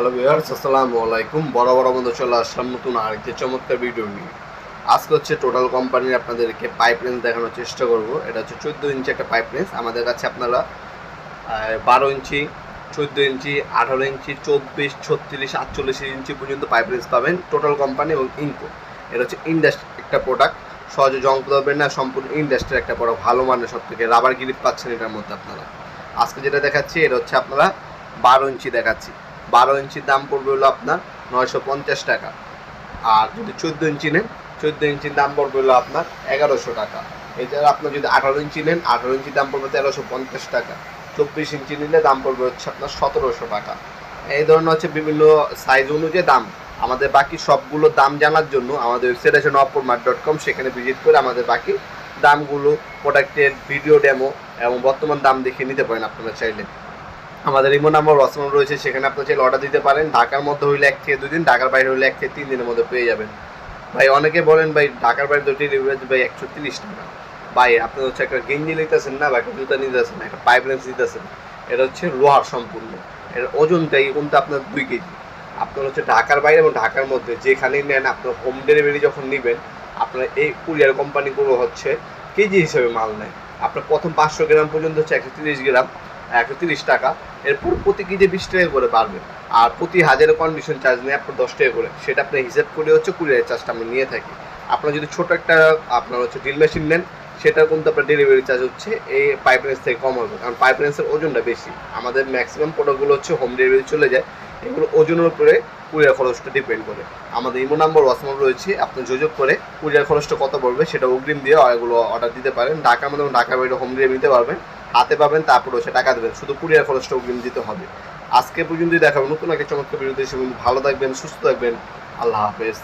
Hello viewers, আসসালামু আলাইকুম। বড় বড় বন্ধু চলে আসলাম নতুন আরেকটি চমৎকার ভিডিও নিয়ে। আজকে হচ্ছে টোটাল কোম্পানির আপনাদেরকে পাইপ রেঞ্জ দেখানোর চেষ্টা করব। এটা হচ্ছে চোদ্দ ইঞ্চি একটা পাইপ রেঞ্জ আমাদের কাছে আপনারা বারো ইঞ্চি, চোদ্দ ইঞ্চি, আঠারো ইঞ্চি, চব্বিশ, ছত্রিশ, আটচল্লিশ ইঞ্চি পর্যন্ত পাইপ রেঞ্জ পাবেন টোটাল কোম্পানি এবং ইনকো এটা হচ্ছে ইন্ডাস্ট্রি একটা প্রোডাক্ট সহজে জং পাবেন না, সম্পূর্ণ ইন্ডাস্ট্রির একটা প্রোডাক্ট ভালো মানের সব থেকে রাবার গ্রিপ পাচ্ছেন এটার মধ্যে আপনারা। আজকে যেটা দেখাচ্ছি, এটা হচ্ছে আপনারা বারো ইঞ্চি দেখাচ্ছি। বারো ইঞ্চির দাম পড়বে হলো আপনার নয়শো পঞ্চাশ টাকা। আর যদি চোদ্দ ইঞ্চি নেন, চোদ্দ ইঞ্চির দাম পড়বে হলো আপনার এগারোশো টাকা। এছাড়া আপনার যদি আঠারো ইঞ্চি নেন, আঠারো ইঞ্চির দাম পড়বে তেরোশো পঞ্চাশ টাকা। চব্বিশ ইঞ্চি নিলে দাম পড়বে হচ্ছে আপনার সতেরোশো টাকা। এই ধরনের হচ্ছে বিভিন্ন সাইজ অনুযায়ী দাম। আমাদের বাকি সবগুলো দাম জানার জন্য আমাদের ওয়েবসাইট আছে নবপুরমার্ট ডট কম সেখানে ভিজিট করে আমাদের বাকি দামগুলো প্রোডাক্টের ভিডিও ডেমো এবং বর্তমান দাম দেখে নিতে পারেন আপনারা চাইলে। আমাদের ইমো নাম্বার রসমান রয়েছে, সেখানে আপনার চাইলে অর্ডার দিতে পারেন। ঢাকার মধ্যে হইলে এক থেকে দুই দিন, ঢাকার বাইরে হইলে এক থেকে তিন দিনের মধ্যে পেয়ে যাবেন। ভাই, অনেকে বলেন, ভাই, ঢাকার বাইরে তো ডেলিভারি ভাই, একশো তিরিশ টাকা। ভাই, আপনি হচ্ছে একটা গেঞ্জি নিতেছেন না, বা একটা জুতা নিতেছেন একটা পাইপ লেন্স নিতেছেন এটা হচ্ছে লোহার সম্পূর্ণ। এর ওজনটাই কিন্তু আপনার দুই কেজি। আপনার হচ্ছে ঢাকার বাইরে এবং ঢাকার মধ্যে যেখানেই নেন, আপনার হোম ডেলিভারি যখন নেবেন, আপনার এই কুরিয়ার কোম্পানিগুলো হচ্ছে কেজি হিসেবে মাল নেয়। আপনার প্রথম পাঁচশো গ্রাম পর্যন্ত হচ্ছে একশো তিরিশ গ্রাম। একশো তিরিশ টাকা। এরপর প্রতি কেজি বিশ টাকা করে বাড়বে। আর প্রতি হাজারের কন্ডিশন চার্জ নেই আপনার দশ টাকা করে। সেটা আপনি হিসাব করে হচ্ছে কুরিয়ার চার্জটা আমরা নিয়ে থাকি। আপনার যদি ছোট একটা, আপনার হচ্ছে ড্রিল মেশিন নেন সেটা কিন্তু আপনার ডেলিভারি চার্জ হচ্ছে এই পাইপ রেঞ্জ থেকে কম হবে। কারণ পাইপ রেঞ্জের ওজনটা বেশি। আমাদের ম্যাক্সিমাম প্রোডাক্টগুলো হচ্ছে হোম ডেলিভারি চলে যায়। এগুলো ওজনের উপরে কুরিয়ার খরচটা ডিপেন্ড করে। আমাদের ইমো নাম্বার ওয়াসমান রয়েছে। আপনি যোগাযোগ করে কুরিয়ার খরচটা কত পড়বে, সেটা অগ্রিম দিয়ে এগুলো অর্ডার দিতে পারেন। ঢাকার মধ্যে ঢাকার বাইরে হোম ডেলিভারি নিতে পারবেন। হাতে পাবেন, তারপর হচ্ছে টাকা দেবেন। শুধু কুরিয়ার খরচটা অগ্রিম দিতে হবে। আজকে পর্যন্তই দেখাবো নতুন একটা চমৎকার বিরতি ভালো থাকবেন, সুস্থ থাকবেন। আল্লাহ হাফেজ।